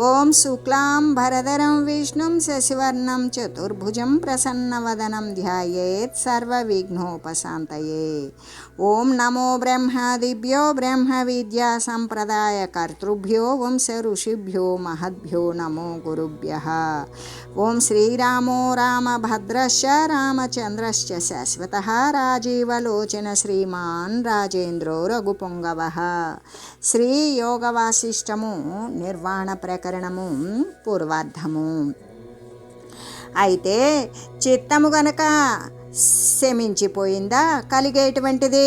ॐ शुक्ला भरधरं विष्णुं शशिवर्णं चतुर्भुजं प्रसन्नवदनं ध्यायेत् सर्वविघ्नोपशान्तये। ॐ नमो ब्रह्मादिभ्यो ब्रह्मविद्यासम्प्रदायकर्तृभ्यो वंश ऋषिभ्यो महद्यो नमो गुरुभ्यः। ॐ श्रीरामो रामभद्रश्च रामचन्द्रश्च शाश्वत राजीवलोचन श्रीमाजेन्द्रो रघुपुंगव रघुपुङ्गवः। निर्वाण प्रक ప్రకరణము పూర్వార్థము అయితే చిత్తము గనక శమించిపోయిందా? కలిగేటువంటిది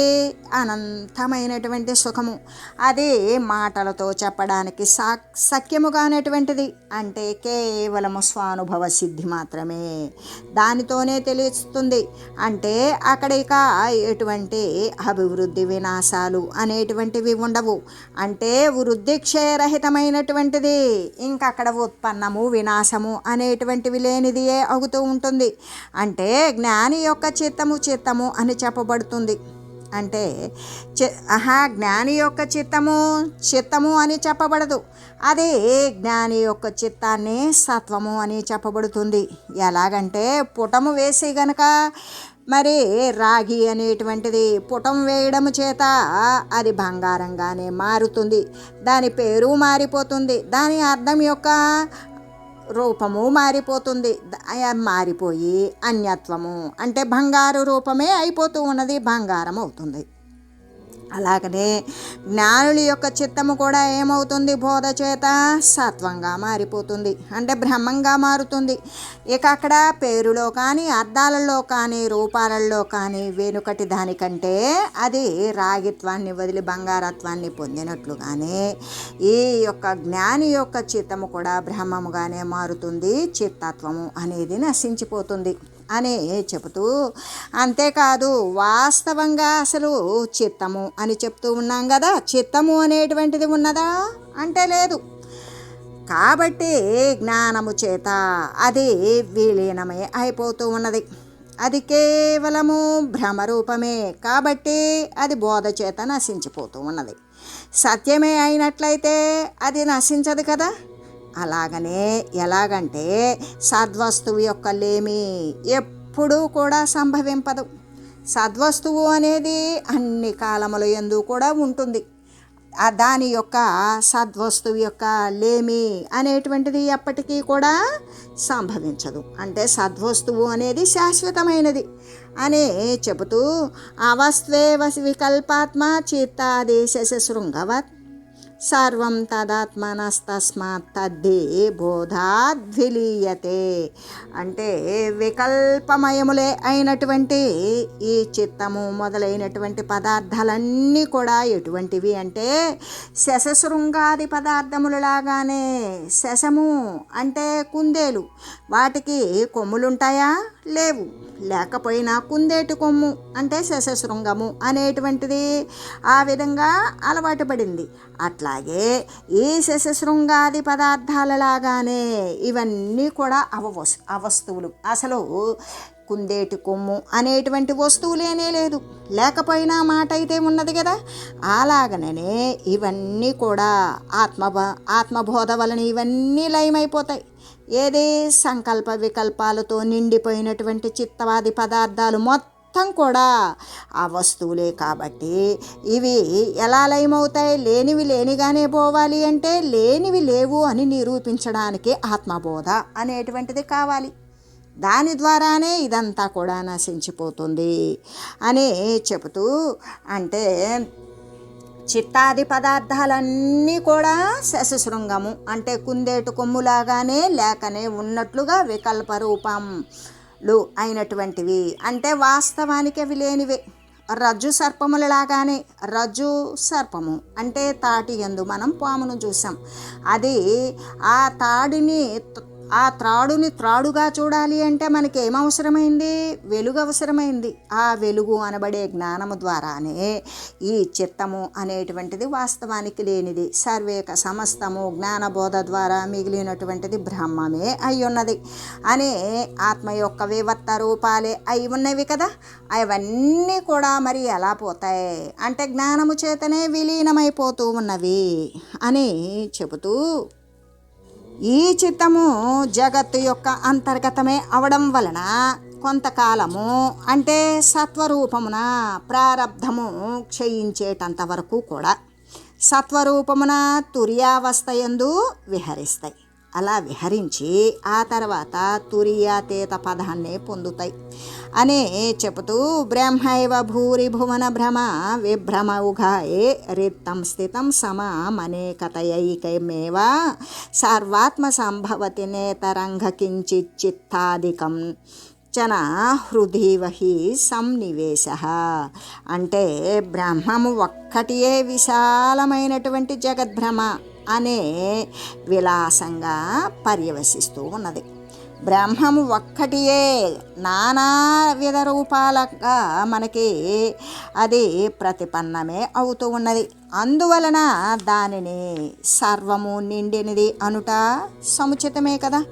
అనంతమైనటువంటి సుఖము. అది మాటలతో చెప్పడానికి సా సఖ్యముగానేటువంటిది అంటే కేవలము స్వానుభవ సిద్ధి మాత్రమే. దానితోనే తెలుస్తుంది. అంటే అక్కడ ఇక ఎటువంటి అభివృద్ధి వినాశాలు అనేటువంటివి ఉండవు. అంటే వృద్ధి క్షయరహితమైనటువంటిది ఇంకక్కడ అక్కడ ఉత్పన్నము వినాశము అనేటువంటివి లేనిదియే అవుతూ ఉంటుంది. అంటే జ్ఞాని యొక్క యొక్క చిత్తము చిత్తము అని చెప్పబడుతుంది. అంటే ఆహా జ్ఞాని యొక్క చిత్తము చిత్తము అని చెప్పబడదు. అదే జ్ఞాని యొక్క చిత్తాన్ని సత్వము అని చెప్పబడుతుంది. ఎలాగంటే పుటము వేసి గనక మరి రాగి అనేటువంటిది పుటం వేయడం చేత అది బంగారంగానే మారుతుంది. దాని పేరు మారిపోతుంది. దాని అర్థం యొక్క రూపము మారిపోతుంది. మారిపోయి అన్యత్వము. అంటే బంగారు రూపమే అయిపోతూ ఉన్నది బంగారం అవుతుంది అలాగనే జ్ఞానుల యొక్క చిత్తము కూడా ఏమవుతుంది? బోధ చేత సత్వంగా మారిపోతుంది. అంటే బ్రహ్మంగా మారుతుంది. ఇక అక్కడ పేరులో కానీ అర్థాలలో కానీ రూపాలలో కానీ వెనుకటి దానికంటే అది రాగిత్వాన్ని వదిలి బంగారత్వాన్ని పొందినట్లుగానే ఈ యొక్క జ్ఞాని యొక్క చిత్తము కూడా బ్రహ్మముగానే మారుతుంది. చిత్తత్వము అనేది నశించిపోతుంది. అని చెబుతూ అంతేకాదు వాస్తవంగా అసలు చిత్తము అని చెప్తూ ఉన్నాం కదా చిత్తము అనేటువంటిది ఉన్నదా? అంటే లేదు. కాబట్టి జ్ఞానము చేత అది విలీనమే అయిపోతూ ఉన్నది. అది కేవలము భ్రమరూపమే కాబట్టి అది బోధ చేత నశించిపోతూ ఉన్నది. సత్యమే అయినట్లయితే అది నశించదు కదా? అలాగనే ఎలాగంటే సద్వస్తువు యొక్క లేమి ఎప్పుడూ కూడా సంభవింపదు. సద్వస్తువు అనేది అన్ని కాలముల ఎందు కూడా ఉంటుంది. దాని యొక్క సద్వస్తువు యొక్క లేమి అనేటువంటిది ఎప్పటికీ కూడా సంభవించదు. అంటే సద్వస్తువు అనేది శాశ్వతమైనది అని చెబుతూ అవస్వే వికల్పాత్మ చిత్తాదేశ శృంగవత్ సర్వం తదాత్మనస్తస్మాత్ తద్ది బోధాద్విలీయతే అంటే వికల్పమయములే అయినటువంటి ఈ చిత్తము మొదలైనటువంటి పదార్థాలన్నీ కూడా ఎటువంటివి అంటే శశశృంగాది పదార్థములు లాగానే శశము అంటే కుందేలు. వాటికి కొమ్ములుంటాయా? లేవు. లేకపోయినా కుందేటి కొమ్ము అంటే శశశృంగము అనేటువంటిది ఆ విధంగా అలవాటు పడింది. అట్లాగే ఈ శశశృంగాది పదార్థాలలాగానే ఇవన్నీ కూడా అవవస్ అవస్తువులు అసలు కుందేటి కొమ్ము అనేటువంటి వస్తువులేనే లేదు. లేకపోయినా మాట అయితే ఉన్నది కదా. అలాగనే ఇవన్నీ కూడా ఆత్మ ఆత్మబోధ వలన ఇవన్నీ లయమైపోతాయి. ఏదే సంకల్ప వికల్పాలతో నిండిపోయినటువంటి చిత్తవాది పదార్థాలు మొత్తం కూడా ఆ వస్తువులే కాబట్టి ఇవి ఎలా లయమవుతాయి? లేనివి లేనిగానే పోవాలి అంటే లేనివి లేవు అని నిరూపించడానికి ఆత్మబోధ అనేటువంటిది కావాలి. దాని ద్వారానే ఇదంతా కూడా నశించిపోతుంది. అని చెబుతూ అంటే చిత్తాది పదార్థాలన్నీ కూడా శశశృంగము అంటే కుందేటు కొమ్ములాగానే లేకనే ఉన్నట్లుగా వికల్ప రూపంలు అయినటువంటివి. అంటే వాస్తవానికి అవి లేనివే. రజ్జు సర్పములలాగానే రజ్జు సర్పము అంటే తాటి ఎందు మనం పామును చూసాం. అది ఆ తాడిని ఆ త్రాడుని త్రాడుగా చూడాలి అంటే మనకి ఏమవసరమైంది? వెలుగు అవసరమైంది ఆ వెలుగు అనబడే జ్ఞానము ద్వారానే ఈ చిత్తము అనేటువంటిది వాస్తవానికి లేనిది. సర్వేక సమస్తము జ్ఞానబోధ ద్వారా మిగిలినటువంటిది బ్రహ్మమే అయి ఉన్నది అనే ఆత్మ యొక్క వివర్త రూపాలే అయి ఉన్నవి కదా? అవన్నీ కూడా మరి ఎలా పోతాయి? అంటే జ్ఞానము చేతనే విలీనమైపోతూ ఉన్నవి అని చెబుతూ ఈ చిత్తము జగత్తు యొక్క అంతర్గతమే అవడం వలన కొంతకాలము అంటే సత్వరూపమున ప్రారబ్ధము క్షయించేటంత వరకు కూడా సత్వరూపమున తుర్యావస్థయందు విహరిస్తాయి. అలా విహరించి ఆ తర్వాత తురియాతీత పదాన్ని పొందుతాయి. అనే చెబుతూ బ్రహ్మైవ భూరి భువన భ్రమ విభ్రమ ఉఘాయే రిత్తం స్థితం సమమనేకతయైకమేవ సర్వాత్మ సంభవతి నేతరంగ కించిత్ చిత్తాదికం చన హృదీవహి సంనివేశ అంటే బ్రహ్మము ఒక్కటియే విశాలమైనటువంటి జగద్భ్రమ అనే విలాసంగా పర్యవసిస్తూ ఉన్నది. బ్రహ్మము ఒక్కటియే నానా విధ రూపాలుగా మనకి అది ప్రతిపన్నమే అవుతూ ఉన్నది. అందువలన దానిని సర్వము నిండినది అనుట సముచితమే కదా.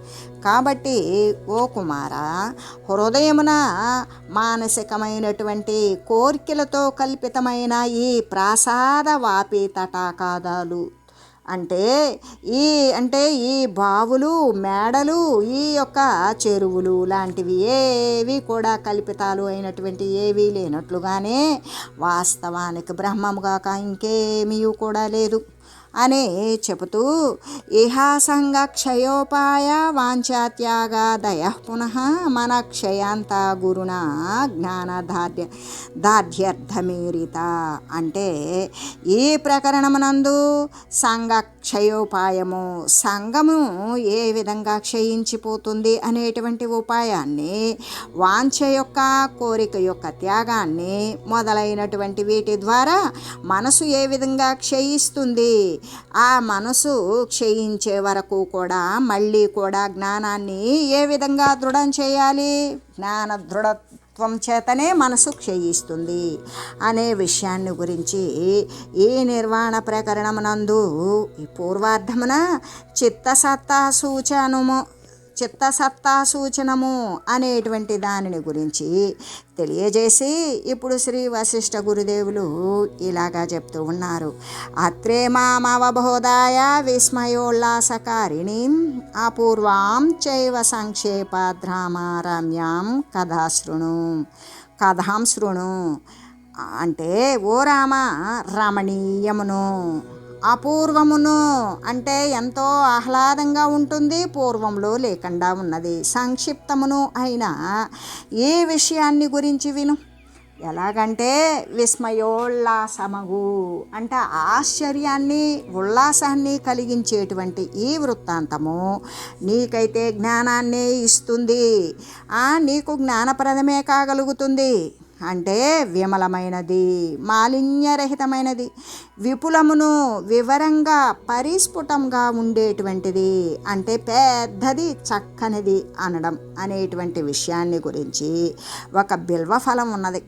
కాబట్టి ఓ కుమార హృదయమున మానసికమైనటువంటి కోరికలతో కల్పితమైన ఈ ప్రాసాద వాపి తటాకాదాలు అంటే ఈ అంటే ఈ బావులు మేడలు ఈ యొక్క చెరువులు లాంటివి ఏవి కూడా కల్పితాలు అయినటువంటి ఏవీ లేనట్లుగానే వాస్తవానికి బ్రహ్మముగాక ఇంకేమీ కూడా లేదు. అనే చెబుతూ ఇహాసంగ క్షయోపాయ వాంఛాత్యాగాదయ పునః మన క్షయాంత గురుణ జ్ఞాన దార్ఢ్య దార్ఢ్యర్థమీరిత అంటే ఈ ప్రకరణమునందు సంఘ క్షయోపాయము సంఘము ఏ విధంగా క్షయించిపోతుంది అనేటువంటి ఉపాయాన్ని వాంఛ యొక్క కోరిక యొక్క త్యాగాన్ని మొదలైనటువంటి వీటి ద్వారా మనసు ఏ విధంగా క్షయిస్తుంది ఆ మనసు క్షయించే వరకు కూడా మళ్ళీ కూడా జ్ఞానాన్ని ఏ విధంగా దృఢం చేయాలి? జ్ఞాన దృఢత్వం చేతనే మనసు క్షయిస్తుంది అనే విషయాన్ని గురించి ఈ నిర్వాణ ప్రకరణమునందు ఈ పూర్వార్ధమున చిత్తసత్తా సూచనము చిత్తసత్తా సూచనము అనేటువంటి దానిని గురించి తెలియజేసి ఇప్పుడు శ్రీ వశిష్ఠ గురుదేవులు ఇలాగా చెప్తూ ఉన్నారు. అత్రే మామవబోధాయ విస్మయోల్లాసకారిణి అపూర్వాం చైవ కథా కథాశృణు. కథాం శృణు. అంటే ఓ రామ రమణీయమును. అపూర్వమును అంటే ఎంతో ఆహ్లాదంగా ఉంటుంది పూర్వంలో లేకుండా ఉన్నది. సంక్షిప్తమును అయిన ఈ విషయాన్ని గురించి విను? ఎలాగంటే విస్మయోల్లాసమగు అంటే ఆశ్చర్యాన్ని ఉల్లాసాన్ని కలిగించేటువంటి ఈ వృత్తాంతము నీకైతే జ్ఞానాన్ని ఇస్తుంది. నీకు జ్ఞానప్రదమే కాగలుగుతుంది. అంటే విమలమైనది మాలిన్యరహితమైనది విపులమును వివరంగా పరిస్ఫుటంగా ఉండేటువంటిది. అంటే పెద్దది చక్కనిది అనడం అనేటువంటి విషయాన్ని గురించి ఒక బిల్వ ఫలం ఉన్నది.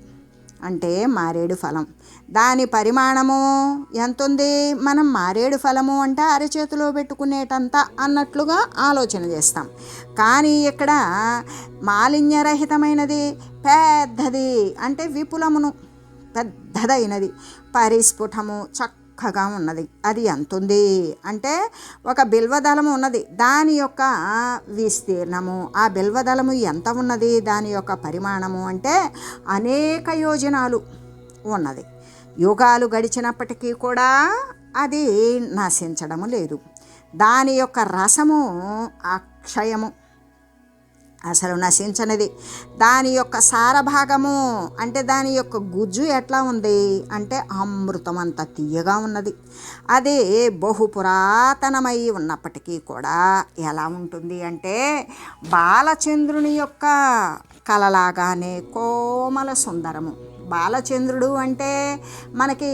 అంటే మారేడు ఫలం. దాని పరిమాణము ఎంత ఉంది మనం మారేడు ఫలము అంటే అరచేతిలో పెట్టుకునేటంత అన్నట్లుగా ఆలోచన చేస్తాం. కానీ ఇక్కడ మాలిన్యరహితమైనది పెద్దది అంటే విపులమును పెద్దదైనది. పరిస్ఫుటము చక్క చక్కగా ఉన్నది. అది ఎంత ఉంది అంటే ఒక బిల్వదళము ఉన్నది. దాని యొక్క విస్తీర్ణము ఆ బిల్వదళము ఎంత ఉన్నది? దాని యొక్క పరిమాణము అంటే అనేక యోజనాలు ఉన్నది. యుగాలు గడిచినప్పటికీ కూడా అది నశించడము లేదు. దాని యొక్క రసము అక్షయము అసలు నశించనిది. దాని యొక్క సారభాగము అంటే దాని యొక్క గుజ్జు ఎట్లా ఉంది? అంటే అమృతం అంత తీయగా ఉన్నది. అది బహు పురాతనమై ఉన్నప్పటికీ కూడా ఎలా ఉంటుంది అంటే బాలచంద్రుని యొక్క కలలాగానే కోమల సుందరము. బాలచంద్రుడు అంటే మనకి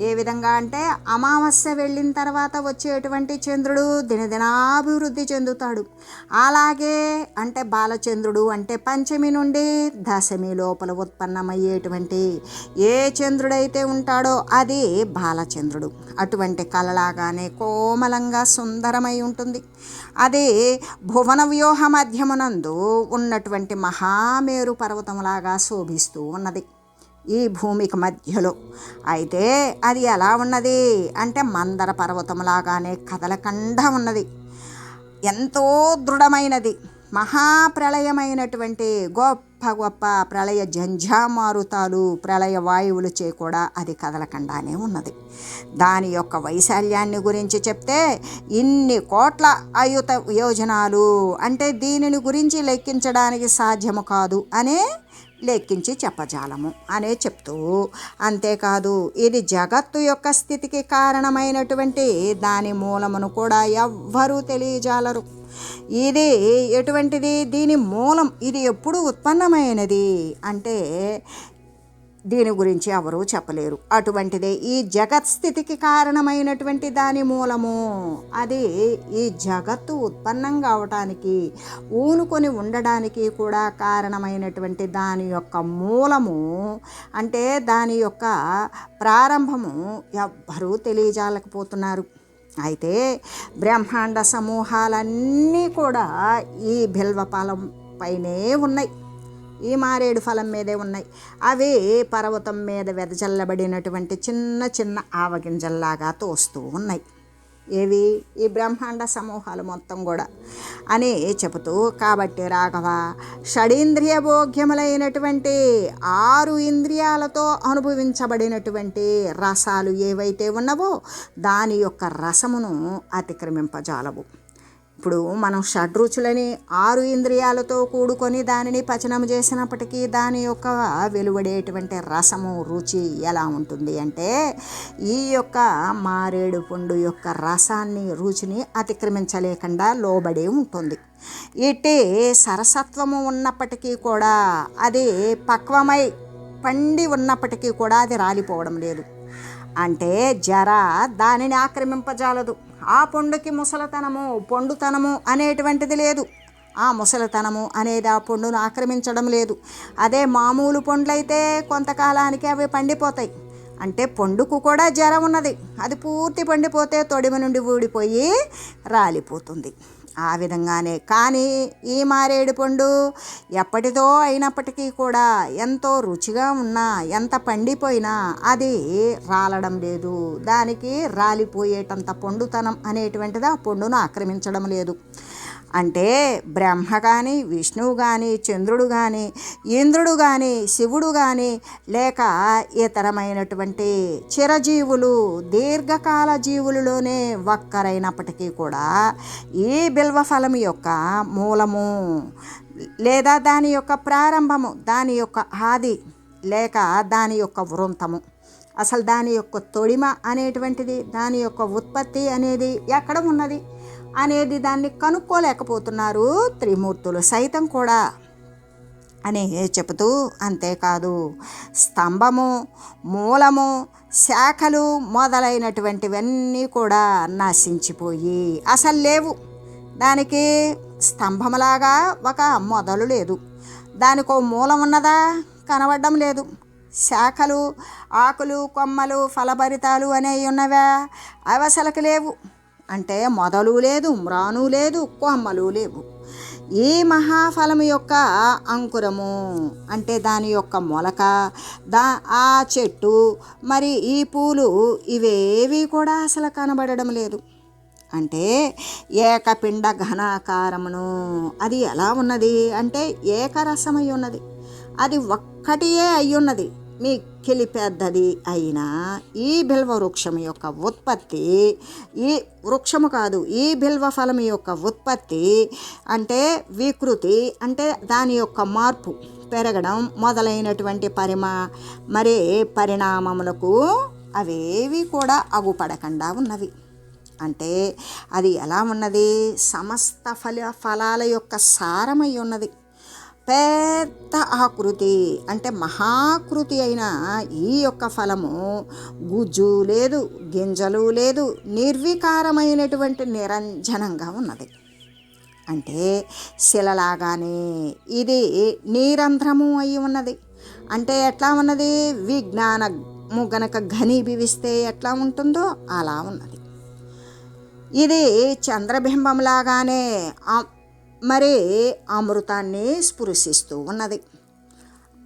ఏ విధంగా అంటే అమావాస్య వెళ్ళిన తర్వాత వచ్చేటువంటి చంద్రుడు దినదినాభివృద్ధి చెందుతాడు. అలాగే అంటే బాలచంద్రుడు అంటే పంచమి నుండి దశమి లోపల ఉత్పన్నమయ్యేటువంటి ఏ చంద్రుడైతే ఉంటాడో అది బాలచంద్రుడు. అటువంటి కళలాగానే కోమలంగా సుందరమై ఉంటుంది. అది భువన వ్యూహ మధ్యమునందు ఉన్నటువంటి మహామేరు పర్వతంలాగా శోభిస్తూ ఉన్నది. ఈ భూమికి మధ్యలో. అయితే అది ఎలా ఉన్నది? అంటే మందర పర్వతంలాగానే కదలకుండా ఉన్నది. ఎంతో దృఢమైనది. మహాప్రళయమైనటువంటి గొప్ప గొప్ప ప్రళయ జంఝామారుతాలు ప్రళయ వాయువులచే కూడా అది కదలకుండానే ఉన్నది. దాని యొక్క వైశాల్యాన్ని గురించి చెప్తే ఇన్ని కోట్ల అయుత యోజనాలు అంటే దీనిని గురించి లెక్కించడానికి సాధ్యము కాదు అనే లెక్కించి చెప్పజాలము అనే చెప్తూ అంతేకాదు ఇది జగత్తు యొక్క స్థితికి కారణమైనటువంటి దాని మూలమును కూడా ఎవ్వరూ తెలియజాలరు. ఇది ఎటువంటిది? దీని మూలం ఇది ఎప్పుడు ఉత్పన్నమైనది? అంటే దీని గురించి ఎవరూ చెప్పలేరు. అటువంటిదే ఈ జగత్ స్థితికి కారణమైనటువంటి దాని మూలము. అది ఈ జగత్తు ఉత్పన్నం కావటానికి ఊనుకొని ఉండడానికి కూడా కారణమైనటువంటి దాని యొక్క మూలము. అంటే దాని యొక్క ప్రారంభము ఎవ్వరూ తెలియజాలకపోతున్నారు అయితే బ్రహ్మాండ సమూహాలన్నీ కూడా ఈ బిల్వపాలం పైనే ఉన్నాయి. ఈ మారేడు ఫలం మీదే ఉన్నాయి. అవి పర్వతం మీద వెదజల్లబడినటువంటి చిన్న చిన్న ఆవగింజల్లాగా తోస్తూ ఉన్నాయి. ఏవి? ఈ బ్రహ్మాండ సమూహాలు మొత్తం కూడా. అని చెబుతూ కాబట్టి రాఘవ షడీంద్రియ భోగ్యములైనటువంటి ఆరు ఇంద్రియాలతో అనుభవించబడినటువంటి రసాలు ఏవైతే ఉన్నవో దాని యొక్క రసమును అతిక్రమింపజాలవు. ఇప్పుడు మనం షడ్రుచులని ఆరు ఇంద్రియాలతో కూడుకొని దానిని పచనం చేసినప్పటికీ దాని యొక్క వెలువడేటువంటి రసము రుచి ఎలా ఉంటుంది అంటే ఈ యొక్క మారేడు పండు యొక్క రసాన్ని రుచిని అతిక్రమించలేకుండా లోబడి ఉంటుంది. ఇట్టి సరసత్వము ఉన్నప్పటికీ కూడా అది పక్వమై పండి ఉన్నప్పటికీ కూడా అది రాలిపోవడం లేదు. అంటే జర దానిని ఆక్రమింపజాలదు. ఆ పండుకి ముసలతనము పండుతనము అనేటువంటిది లేదు. ఆ ముసలితనము అనేది ఆ పండును ఆక్రమించడం లేదు. అదే మామూలు పండ్లైతే కొంతకాలానికి అవి పండిపోతాయి. అంటే పండుకు కూడా జ్వరం ఉన్నది. అది పూర్తి పండిపోతే తొడిమ నుండి ఊడిపోయి రాలిపోతుంది. ఆ విధంగానే. కానీ ఈ మారేడు పండు ఎప్పటిదో అయినప్పటికీ కూడా ఎంతో రుచిగా ఉన్నా ఎంత పండిపోయినా అది రాలడం లేదు. దానికి రాలిపోయేటంత పండుతనం అనేటువంటిది ఆ పండును ఆక్రమించడం లేదు. అంటే బ్రహ్మ కానీ విష్ణువు కానీ చంద్రుడు కానీ ఇంద్రుడు కానీ శివుడు కానీ లేక ఇతరమైనటువంటి చిరజీవులు దీర్ఘకాల జీవులలోనే ఒక్కరైనప్పటికీ కూడా ఈ బిల్వఫలం యొక్క మూలము లేదా దాని యొక్క ప్రారంభము దాని యొక్క ఆది లేక దాని యొక్క వృంతము. అసలు దాని యొక్క తొడిమ అనేటువంటిది దాని యొక్క ఉత్పత్తి అనేది ఎక్కడ ఉన్నది? అనేది దాన్ని కనుక్కోలేకపోతున్నారు త్రిమూర్తులు సైతం కూడా. అని చెబుతూ అంతేకాదు స్తంభము మూలము శాఖలు మొదలైనటువంటివన్నీ కూడా నశించిపోయి అసలు లేవు. దానికి స్తంభంలాగా ఒక మొదలు లేదు. దానికి ఓ మూలం ఉన్నదా? కనబడడం లేదు. శాఖలు ఆకులు కొమ్మలు ఫలభరితాలు అనేవి ఉన్నవా? అవి అసలుకి లేవు. అంటే మొదలు లేదు మ్రాను లేదు కొమ్మలు లేవు. ఈ మహాఫలం యొక్క అంకురము అంటే దాని యొక్క మొలక దా ఆ చెట్టు మరి ఈ పూలు ఇవేవి కూడా అసలు కనబడడం లేదు. అంటే ఏకపిండ ఘనాకారమును అది ఎలా ఉన్నది? అంటే ఏకరసమై ఉన్నది. అది ఒక్కటియే అయ్యున్నది. మిక్కిలి పెద్దది అయిన ఈ బిల్వ వృక్షం యొక్క ఉత్పత్తి ఈ వృక్షము కాదు ఈ బిల్వ ఫలం యొక్క ఉత్పత్తి అంటే వికృతి అంటే దాని యొక్క మార్పు పెరగడం మొదలైనటువంటి పరిమా మరే పరిణామములకు అవేవి కూడా అగుపడకుండా ఉన్నవి. అంటే అది ఎలా ఉన్నది? సమస్త ఫల ఫలాల యొక్క సారమై ఉన్నది. పెద్ద ఆకృతి అంటే మహాకృతి అయిన ఈ యొక్క ఫలము గుజ్జు లేదు గింజలు లేదు నిర్వికారమైనటువంటి నిరంజనంగా ఉన్నది. అంటే శిలలాగానే ఇది నీరంధ్రము అయి ఉన్నది. అంటే ఎట్లా ఉన్నది? విజ్ఞానము గనక ఘనీభవిస్తే ఎట్లా ఉంటుందో అలా ఉన్నది. ఇది చంద్రబింబంలాగానే మరి అమృతాన్ని స్పృశిస్తూ ఉన్నది.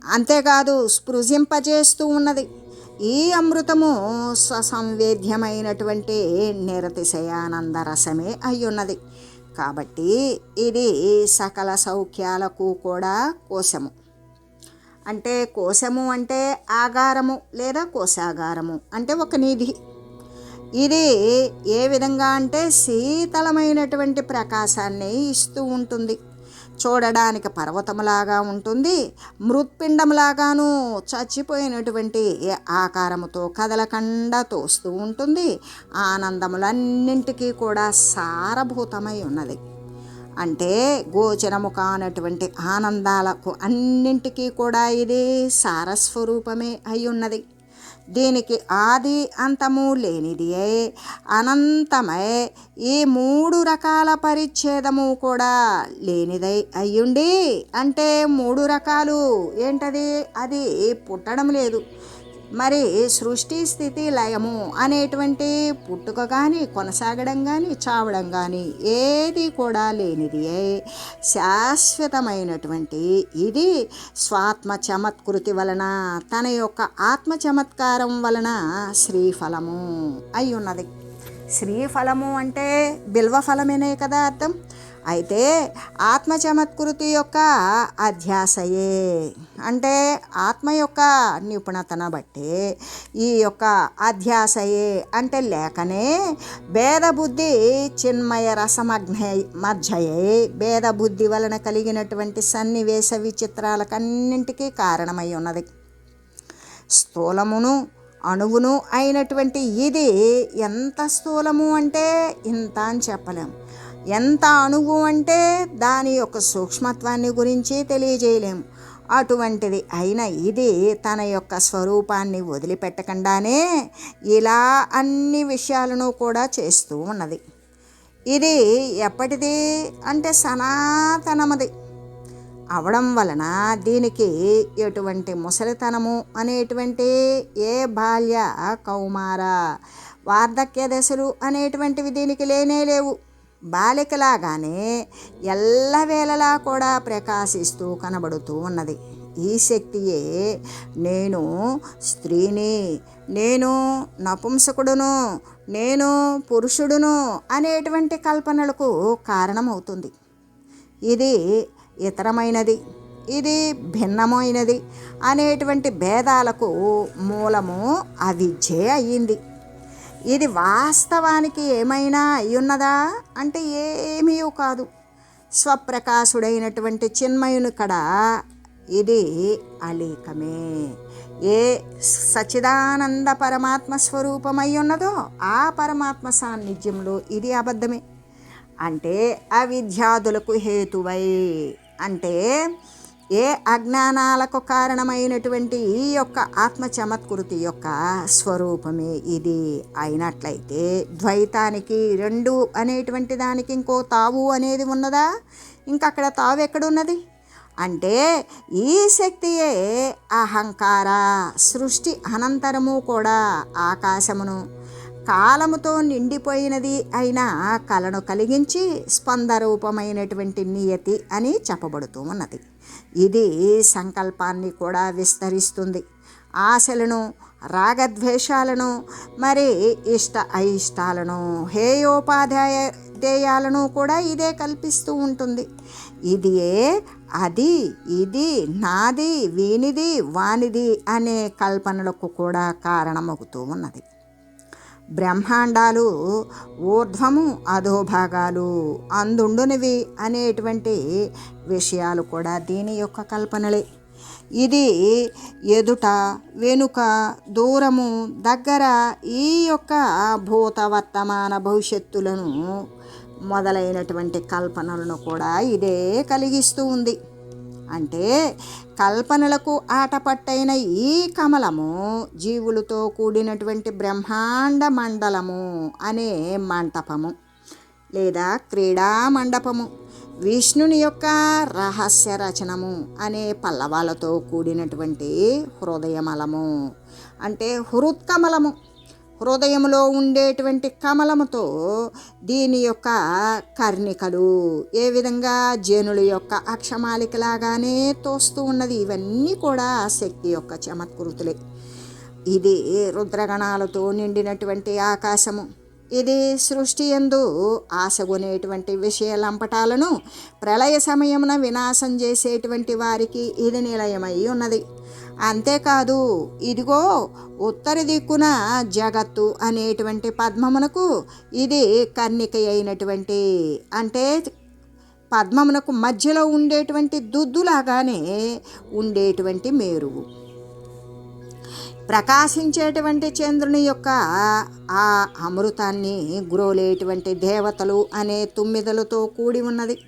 అంతేకాదు స్పృశింపజేస్తూ ఉన్నది. ఈ అమృతము స్వసంవేద్యమైనటువంటి నిరతిశయానందరసమే అయ్యున్నది. కాబట్టి ఇది సకల సౌఖ్యాలకు కూడా కోశము. అంటే కోశము అంటే ఆగారము లేదా కోశాగారము అంటే ఒక నిధి ఇది ఏ విధంగా అంటే శీతలమైనటువంటి ప్రకాశాన్ని ఇస్తూ ఉంటుంది. చూడడానికి పర్వతములాగా ఉంటుంది. మృత్పిండంలాగాను చచ్చిపోయినటువంటి ఆకారముతో కదలకుండా తోస్తూ ఉంటుంది. ఆనందములన్నింటికీ కూడా సారభూతమై ఉన్నది. అంటే గోచరము కానటువంటి ఆనందాలకు అన్నింటికీ కూడా ఇది సారస్వరూపమే అయి ఉన్నది. దీనికి ఆది అంతము లేనిదియే అనంతమై ఈ మూడు రకాల పరిచ్ఛేదము కూడా లేనిదై అయ్యుండి. అంటే మూడు రకాలు. ఏంటది? అది పుట్టడం లేదు. మరి సృష్టి స్థితి లయము అనేటువంటి పుట్టుక కానీ కొనసాగడం కానీ చావడం కానీ ఏది కూడా లేనిది. శాశ్వతమైనటువంటి ఇది స్వాత్మ చమత్కృతి వలన తన యొక్క ఆత్మ చమత్కారం వలన శ్రీఫలము అయి ఉన్నది శ్రీఫలము అంటే బిల్వ ఫలమేనే కదా అర్థం? అయితే ఆత్మ చమత్కృతి యొక్క అధ్యాసయే. అంటే ఆత్మ యొక్క నిపుణతను బట్టి ఈ యొక్క అధ్యాసయే. అంటే లేకనే భేద బుద్ధి చిన్మయ రసమగ్న మధ్యయే. భేద బుద్ధి వలన కలిగినటువంటి సన్నివేశ విచిత్రాలకన్నింటికీ కారణమై ఉన్నది. స్థూలమును అణువును అయినటువంటి ఇది ఎంత స్థూలము అంటే ఇంత అని చెప్పలేము ఎంత అణువు అంటే దాని యొక్క సూక్ష్మత్వాన్ని గురించి తెలియజేయలేము అటువంటిది అయిన ఇది తన యొక్క స్వరూపాన్ని వదిలిపెట్టకుండానే ఇలా అన్ని విషయాలను కూడా చేస్తూ ఉన్నది. ఇది ఎప్పటిది అంటే సనాతనమది. అవడం వలన దీనికి ఎటువంటి ముసలితనము అనేటువంటి ఏ బాల్య కౌమార వార్ధక్య దశలు అనేటువంటివి దీనికి లేనే లేవు. బాలికలాగానే ఎల్లవేళలా కూడా ప్రకాశిస్తూ కనబడుతూ ఉన్నది. ఈ శక్తియే నేను స్త్రీని నేను నపుంసకుడును నేను పురుషుడును అనేటువంటి కల్పనలకు కారణమవుతుంది. ఇది ఇతరమైనది ఇది భిన్నమైనది అనేటువంటి భేదాలకు మూలము అవిద్యే అయ్యింది ఇది వాస్తవానికి ఏమైనా అయ్యున్నదా? అంటే ఏమీ కాదు. స్వప్రకాశుడైనటువంటి చిన్మయుని కడ ఇది అలీకమే. ఏ సచిదానంద పరమాత్మ స్వరూపమై ఉన్నదో ఆ పరమాత్మ సాన్నిధ్యంలో ఇది అబద్ధమే. అంటే అవిద్యాదులకు హేతువై. అంటే ఏ అజ్ఞానాలకు కారణమైనటువంటి ఈ యొక్క ఆత్మ చమత్కృతి యొక్క స్వరూపమే ఇది. అయినట్లయితే ద్వైతానికి రెండు అనేటువంటి దానికి ఇంకో తావు అనేది ఉన్నదా? ఇంకక్కడ అక్కడ తావు ఎక్కడున్నది? అంటే ఈ శక్తియే అహంకార సృష్టి అనంతరము కూడా ఆకాశమును కాలముతో నిండిపోయినది అయిన కలను కలిగించి స్పందరూపమైనటువంటి నియతి అని చెప్పబడుతూ ఉన్నది. ఇది సంకల్పాన్ని కూడా విస్తరిస్తుంది. ఆశలను రాగద్వేషాలను మరి ఇష్ట అయిష్టాలను హేయోపాధ్యాయ ధ్యేయాలను కూడా ఇదే కల్పిస్తూ ఉంటుంది. ఇదియే అది ఇది నాది వీనిది వానిది అనే కల్పనలకు కూడా కారణమవుతూ ఉన్నది. బ్రహ్మాండాలు ఊర్ధ్వము అధోభాగాలు అందుండునివి అనేటువంటి విషయాలు కూడా దీని యొక్క కల్పనలే. ఇది ఎదుట వెనుక దూరము దగ్గర ఈ యొక్క భూత వర్తమాన భవిష్యత్తులను మొదలైనటువంటి కల్పనలను కూడా ఇదే కలిగిస్తూ ఉంది. అంటే కల్పనలకు ఆటపట్టైన ఈ కమలము జీవులతో కూడినటువంటి బ్రహ్మాండ మండలము అనే మంటపము లేదా క్రీడా మండపము. విష్ణుని యొక్క రహస్య రచనము అనే పల్లవాలతో కూడినటువంటి హృదయమలము. అంటే హృత్కమలము. హృదయంలో ఉండేటువంటి కమలముతో దీని యొక్క కర్ణికలు ఏ విధంగా జనుల యొక్క అక్షమాలికలాగానే తోస్తూ ఉన్నది ఇవన్నీ కూడా శక్తి యొక్క చమత్కృతులే. ఇది రుద్రగణాలతో నిండినటువంటి ఆకాశము. ఇది సృష్టి ఎందు ఆశగొనేటువంటి విషయలంపటాలను ప్రళయ సమయమున వినాశం చేసేటువంటి వారికి ఇది నిలయమై ఉన్నది. అంతేకాదు ఇదిగో ఉత్తర దిక్కున జగత్తు అనేటువంటి పద్మమునకు ఇది కన్నిక అయినటువంటి అంటే పద్మమునకు మధ్యలో ఉండేటువంటి దుద్దులాగానే ఉండేటువంటి మేరువు. ప్రకాశించేటువంటి చంద్రుని యొక్క ఆ అమృతాన్ని గురోలేటువంటి దేవతలు అనే తుమ్మిదలతో కూడి ఉన్నది.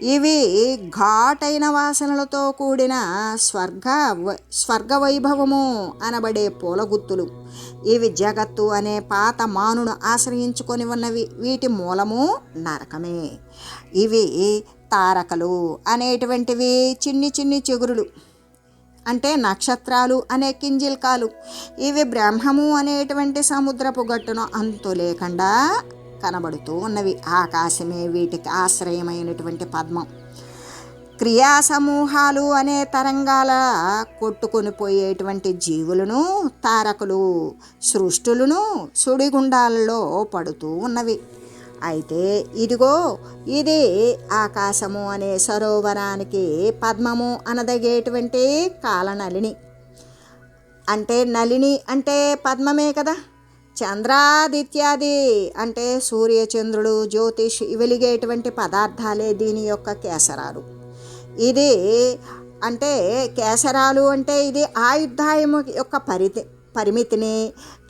ఇవి ఘాటైన వాసనలతో కూడిన స్వర్గ స్వర్గ వైభవము అనబడే పూల గుత్తులు ఇవి జగత్తు అనే పాత మానును ఆశ్రయించుకొని ఉన్నవి వీటి మూలము నరకమే. ఇవి తారకలు అనేటువంటివి చిన్ని చిన్ని చిగురులు. అంటే నక్షత్రాలు అనే కింజిల్కాలు. ఇవి బ్రహ్మము అనేటువంటి సముద్రపు గట్టును అంతు లేకుండా కనబడుతూ ఉన్నవి. ఆకాశమే వీటికి ఆశ్రయమైనటువంటి పద్మం. క్రియా సమూహాలు అనే తరంగాల కొట్టుకొని పోయేటువంటి జీవులను తారకులు సృష్టులను సుడిగుండాలలో పడుతూ ఉన్నవి. అయితే ఇదిగో ఇది ఆకాశము అనే సరోవరానికి పద్మము అనదగేటువంటి కాలనలిని అంటే నలిని అంటే పద్మమే కదా? చంద్రాదిత్యాది అంటే సూర్యచంద్రుడు జ్యోతిష్ వెలిగేటువంటి పదార్థాలే దీని యొక్క కేసరాలు. ఇది అంటే కేసరాలు అంటే ఇది ఆయుద్ధాయము యొక్క పరితి పరిమితిని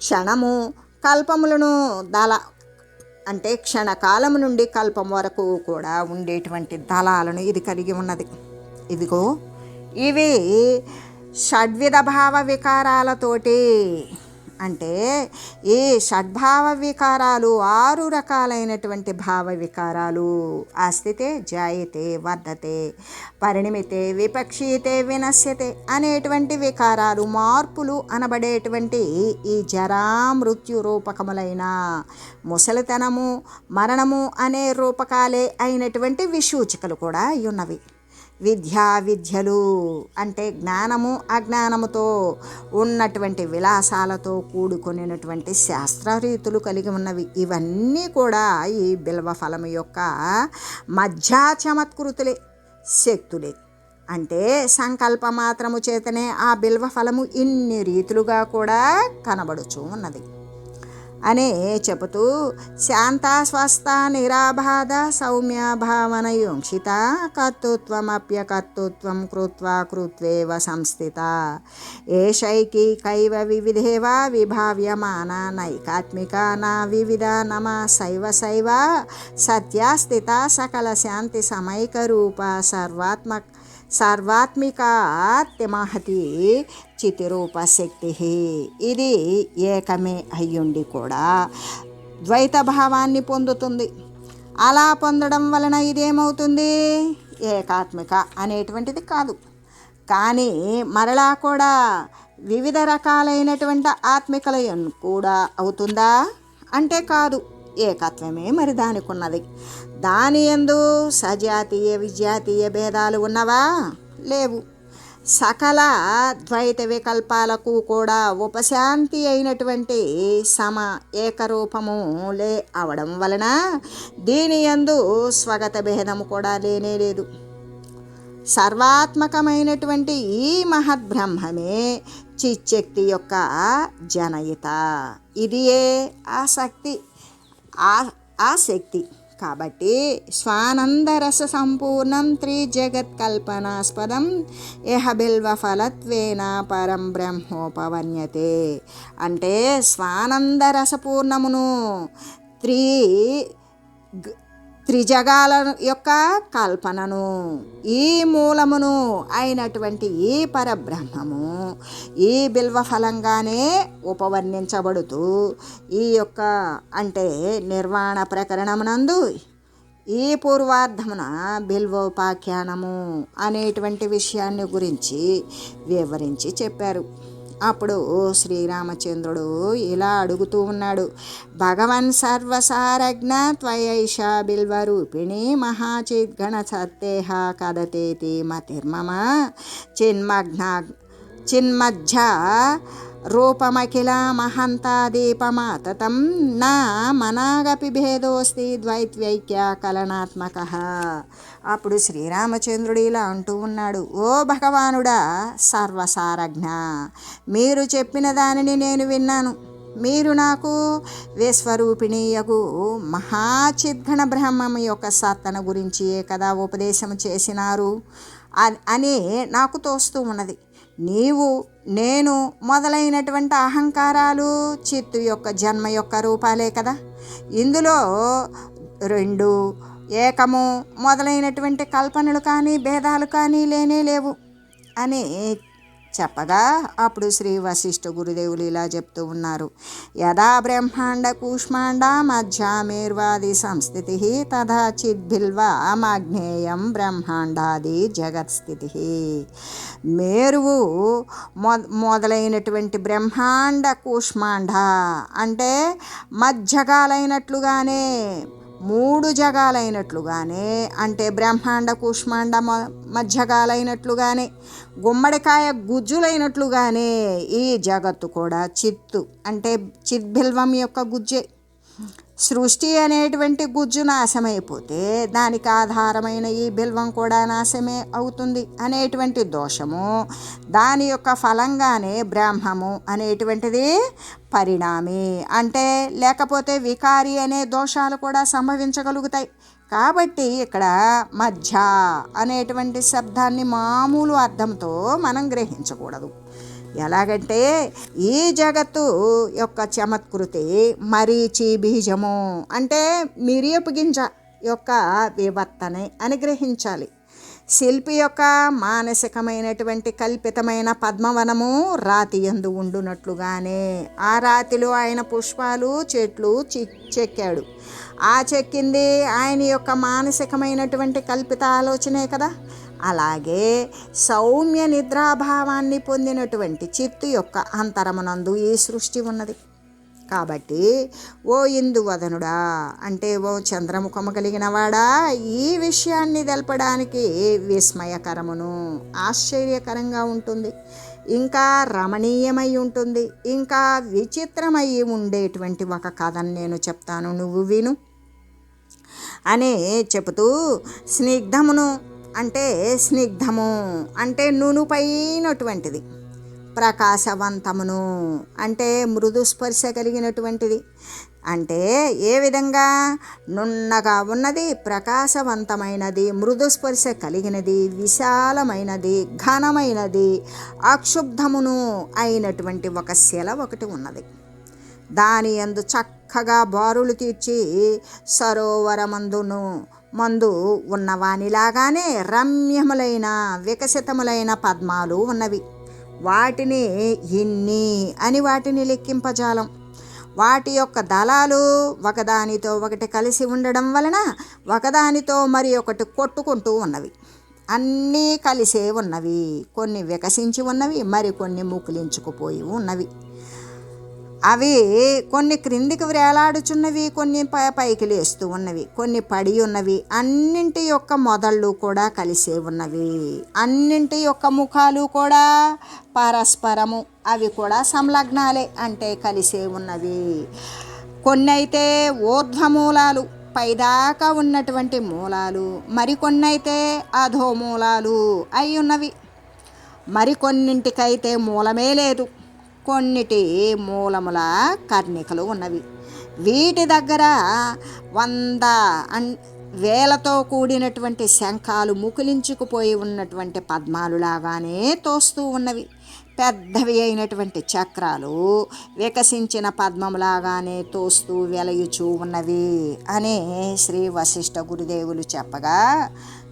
క్షణము కల్పములను దళ అంటే క్షణకాలం నుండి కల్పం వరకు కూడా ఉండేటువంటి దళాలను ఇది కలిగి ఉన్నది. ఇదిగో ఇవి షడ్విధ భావ వికారాలతోటి అంటే ఈ షడ్భావ వికారాలు ఆరు రకాలైనటువంటి భావ వికారాలు ఆస్తితే జాయితే వర్ధతే పరిణమితే విపక్షీతే వినశ్యతే అనేటువంటి వికారాలు మార్పులు అనబడేటువంటి ఈ జరా మృత్యు రూపకములైన ముసలితనము మరణము అనే రూపకాలే అయినటువంటి విసూచికలు కూడా ఉన్నవి. విద్యా విద్యలు అంటే జ్ఞానము అజ్ఞానముతో ఉన్నటువంటి విలాసాలతో కూడుకొనినటువంటి శాస్త్రరీతులు కలిగి ఉన్నవి. ఇవన్నీ కూడా ఈ బిల్వ ఫలం యొక్క మధ్యా చమత్కృతులే శక్తులే. అంటే సంకల్ప మాత్రము చేతనే ఆ బిల్వ ఫలము ఇన్ని రీతులుగా కూడా కనబడుచు ఉన్నది. అని చెబుతూ శాంత స్వస్థ నిరాబాధ సౌమ్య భావన యోంక్షిత కర్తృత్వమప్యకర్తృత్వం కృత్వా కృత్వేవ సంస్థిత ఏషైకైవ వివిధేవ విభావ్యమాన నైకాత్మిక నా వివిధ నమ శైవ శైవ సత్యాస్థిత సకల శాంతి సమైక రూప సర్వాత్మక సర్వాత్మికాత్యమహతి చితిరూప శక్తి ఇది ఏకమే అయ్యుండి కూడా ద్వైత భావాన్ని పొందుతుంది. అలా పొందడం వలన ఇదేమవుతుంది? ఏకాత్మిక అనేటువంటిది కాదు. కానీ మరలా కూడా వివిధ రకాలైనటువంటి ఆత్మికల కూడా అవుతుందా? అంటే కాదు. ఏకత్వమే మరి దానికి ఉన్నది దాని ఎందు సజాతీయ విజాతీయ భేదాలు ఉన్నవా? లేవు. సకల ద్వైత వికల్పాలకు కూడా ఉపశాంతి అయినటువంటి సమ ఏకరూపము లే అవడం వలన దీని యందు స్వగత భేదము కూడా లేనే లేదు. సర్వాత్మకమైనటువంటి ఈ మహద్బ్రహ్మమే చిచ్చక్తి యొక్క జనయిత. ఇదియే ఆసక్తి. ఆ ఆసక్తి. కాబట్టి స్వానందరస సంపూర్ణం త్రిజగత్కల్పనాస్పదం ఎహబిల్వ ఫలత్వేన పరం బ్రహ్మోపవన్యతే. అంటే స్వానందరసపూర్ణమును త్రీ త్రిజగాల యొక్క కల్పనను ఈ మూలమును అయినటువంటి ఈ పరబ్రహ్మము ఈ బిల్వ ఫలంగానే ఉపవర్ణించబడుతూ ఈ యొక్క అంటే నిర్వాణ ప్రకరణమునందు ఈ పూర్వార్ధమున బిల్వోపాఖ్యానము అనేటువంటి విషయాన్ని గురించి వివరించి చెప్పారు. అప్పుడు శ్రీరామచంద్రుడు ఇలా అడుగుతూ ఉన్నాడు భగవన్ సర్వసారజ్ఞ త్వయైష బిల్వరూపిణి మహాచిద్గణ సత్తేహ కదతేతి మతిర్మమ చిన్మగ్న చిన్మధ్య రూపమఖిల మహంతాదీపమాతతం నా మనాగపి భేదోస్తి ద్వైత్వైక్య కలనాత్మక. అప్పుడు శ్రీరామచంద్రుడు ఇలా అంటూ ఉన్నాడు ఓ భగవానుడా సర్వసారజ్ఞ మీరు చెప్పిన దానిని నేను విన్నాను. మీరు నాకు విశ్వరూపిణీయకు మహాచిద్గణ బ్రహ్మం యొక్క సత్తన గురించియే కదా ఉపదేశం చేసినారు? అ- అని నాకు తోస్తూ ఉన్నది. నీవు నేను మొదలైనటువంటి అహంకారాలు చిత్తు యొక్క జన్మ యొక్క రూపాలే కదా. ఇందులో రెండు ఏకము మొదలైనటువంటి కల్పనలు కానీ భేదాలు కానీ లేనే లేవు. అని చెప్పగా అప్పుడు శ్రీ వశిష్ఠ గురుదేవులు ఇలా చెప్తూ ఉన్నారు. యదా బ్రహ్మాండ కూష్మాండ మధ్యామేర్వాది సంస్థితి తథా చిద్భిల్వామాగ్నేయం బ్రహ్మాండాది జగత్స్థితి. మేరువు మొ మొదలైనటువంటి బ్రహ్మాండ కూష్మాండ అంటే మధ్యకాలైనట్లుగానే మూడు జగాలైనట్లుగానే అంటే బ్రహ్మాండ కూష్మాండ మ- మధ్యగాలైనట్లుగానే గుమ్మడికాయ గుజ్జులైనట్లుగానే ఈ జగత్తు కూడా చిత్తు అంటే చిద్భిల్వం యొక్క గుజ్జే. సృష్టి అనేటువంటి గుజ్జు నాశమైపోతే దానికి ఆధారమైన ఈ బిల్వం కూడా నాశమే అవుతుంది అనేటువంటి దోషము. దాని యొక్క ఫలంగానే బ్రహ్మము అనేటువంటిది పరిణామి. అంటే లేకపోతే వికారి అనే దోషాలు కూడా సంభవించగలుగుతాయి. కాబట్టి ఇక్కడ మధ్య అనేటువంటి శబ్దాన్ని మామూలు అర్థంతో మనం గ్రహించకూడదు. ఎలాగంటే ఈ జగత్తు యొక్క చమత్కృతి మరీచి బీజము అంటే మిరియపు గింజ యొక్క వివర్తనే అని గ్రహించాలి శిల్పి యొక్క మానసికమైనటువంటి కల్పితమైన పద్మవనము రాతి ఎందు ఉండునట్లుగానే. ఆ రాతిలో ఆయన పుష్పాలు చెట్లు చి- చెక్కాడు. ఆ చెక్కింది ఆయన యొక్క మానసికమైనటువంటి కల్పిత ఆలోచనే కదా. అలాగే సౌమ్య నిద్రాభావాన్ని పొందినటువంటి చిత్తు యొక్క అంతరమునందు ఈ సృష్టి ఉన్నది. కాబట్టి ఓ ఇందువదనుడా? అంటే ఓ చంద్రముఖము కలిగిన వాడా ఈ విషయాన్ని తెలపడానికి విస్మయకరమును ఆశ్చర్యకరంగా ఉంటుంది. ఇంకా రమణీయమై ఉంటుంది. ఇంకా విచిత్రమై ఉండేటువంటి ఒక కథను నేను చెప్తాను. నువ్వు విను. అని చెబుతూ స్నిగ్ధమును అంటే స్నిగ్ధము అంటే నునుపైనటువంటిది ప్రకాశవంతమును. అంటే మృదు స్పర్శ కలిగినటువంటిది. అంటే ఏ విధంగా? నున్నగా ఉన్నది ప్రకాశవంతమైనది మృదు స్పర్శ కలిగినది విశాలమైనది ఘనమైనది అక్షుబ్ధమును అయినటువంటి ఒక శిల ఒకటి ఉన్నది. దాని యందు చక్కగా బారులు తీర్చి సరోవరమందును మందు ఉన్నవానిలాగానే రమ్యములైన వికసితములైన పద్మాలు ఉన్నవి. వాటిని ఇన్ని అని వాటిని లెక్కింపజాలం. వాటి యొక్క దళాలు ఒకదానితో ఒకటి కలిసి ఉండడం వలన ఒకదానితో మరి ఒకటి కొట్టుకుంటూ ఉన్నవి. అన్నీ కలిసే ఉన్నవి. కొన్ని వికసించి ఉన్నవి మరికొన్ని ముకులించుకుపోయి ఉన్నవి. అవి కొన్ని క్రిందికి వేలాడుచున్నవి కొన్ని పై- పైకి లేస్తూ ఉన్నవి కొన్ని పడి ఉన్నవి అన్నింటి యొక్క మొదళ్ళు కూడా కలిసే ఉన్నవి. అన్నింటి యొక్క ముఖాలు కూడా పరస్పరము అవి కూడా సంలగ్నాలే అంటే కలిసే ఉన్నవి. కొన్ని అయితే ఊర్ధ్వమూలాలు పైదాకా ఉన్నటువంటి మూలాలు మరికొన్ని అయితే అధోమూలాలు అయి ఉన్నవి మరికొన్నింటికైతే మూలమే లేదు. కొన్నిటి మూలముల కర్ణికలు ఉన్నవి. వీటి దగ్గర వంద అన్ వేలతో కూడినటువంటి శంఖాలు ముకులించుకుపోయి ఉన్నటువంటి పద్మాలు లాగానే తోస్తూ ఉన్నవి. పెద్దవి అయినటువంటి చక్రాలు వికసించిన పద్మములాగానే తోస్తూ వెలయుచూ ఉన్నవి అని శ్రీ వశిష్ఠ గురుదేవులు చెప్పగా